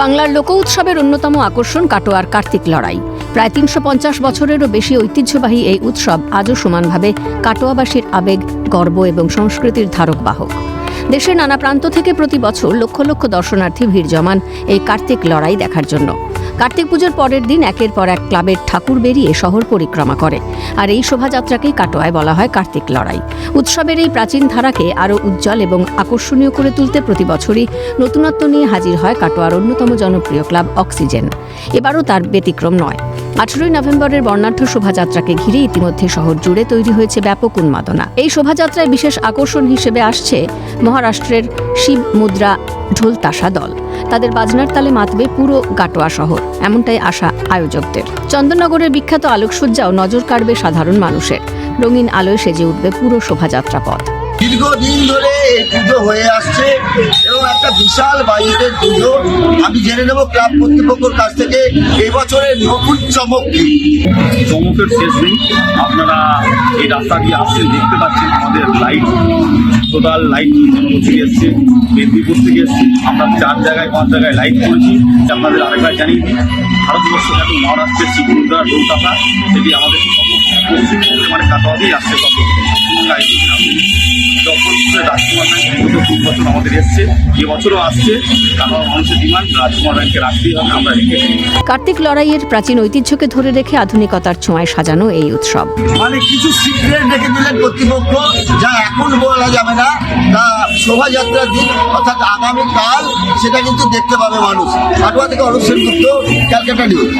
বাংলার লোক উৎসবের অন্যতম আকর্ষণ কাটোয়ার কার্তিক লড়াই। প্রায় তিনশো পঞ্চাশ বছরেরও বেশি ঐতিহ্যবাহী এই উৎসব আজও সমানভাবে কাটোয়াবাসীর আবেগ, গর্ব এবং সংস্কৃতির ধারক বাহক। দেশের নানা প্রান্ত থেকে প্রতি বছর লক্ষ লক্ষ দর্শনার্থী ভিড় জমান এই কার্তিক লড়াই দেখার জন্য। কার্তিক পুজোর পরের দিন একের পর এক ক্লাবের ঠাকুর বেরিয়ে শহর পরিক্রমা করে। আর এই শোভাযাত্রাকেই কাটোয়ায় বলা হয় কার্তিক লড়াই। উৎসবের এই প্রাচীন ধারাকে আরও উজ্জ্বল এবং আকর্ষণীয় করে তুলতে প্রতি বছরই নতুনত্ব নিয়ে হাজির হয় কাটোয়ার অন্যতম জনপ্রিয় ক্লাব অক্সিজেন। এবারও তার ব্যতিক্রম নয়। আঠেরোই নভেম্বরের বর্ণাঢ্য শোভাযাত্রাকে ঘিরে ইতিমধ্যে শহর জুড়ে তৈরি হয়েছে ব্যাপক উন্মাদনা। এই শোভাযাত্রায় বিশেষ আকর্ষণ হিসেবে আসছে মহারাষ্ট্রের শিব মুদ্রা ঢোলতাশা দল। তাদের বাজনার তালে মাতবে পুরো গাটোয়া শহর এমনটাই আশা আয়োজকদের। চন্দননগরের বিখ্যাত আলোকসজ্জাও নজর কাড়বে সাধারণ মানুষের। রঙিন আলোয় সেজে উঠবে পুরো শোভাযাত্রা পথ দীর্ঘদিন ধরে এই পুজো হয়ে আসছে এবং একটা বিশাল বাজেটের পুজো। আমি জেনে নেব ক্লাব কর্তৃপক্ষের কাছ থেকে এই বছরের নতুন চমক কি। চমকের শেষ নেই। আপনারা এই রাস্তা দিয়ে আসছেন দেখতে পাচ্ছেন আমাদের লাইট টোটাল লাইট বসে এসছে। মেদিনীপুর থেকে এসছে। আমরা চার জায়গায়, পাঁচ জায়গায় লাইট করেছি। আপনাদের আরেকবার জানিয়ে দিই। ভারতবর্ষ এত মহারাষ্ট্রের শিবমুদ্রা ডোলটাকা সেটি আমাদের পশ্চিমবঙ্গে মানে কাটোয়াতেই আসছে তখন রাজকুমার বছর আমাদের এসছে আসছে কাটোয়ার মানুষের ডিমান্ড রাজকুমার ব্যাংকে রাখতেই হবে আমরা কার্তিক লড়াইয়ের প্রাচীন ঐতিহ্যকে ধরে রেখে আধুনিকতার ছোঁয়ায় সাজানো এই উৎসব। মানে কিছু সিক্রেট রেখে দিলেন কর্তৃপক্ষ, যা এখন বলা যাবে না, তা শোভাযাত্রার দিন অর্থাৎ আগামীকাল সেটা কিন্তু দেখতে পাবে মানুষ। কাটোয়া থেকে সেনগুপ্ত ক্যালকাটা নিউজ।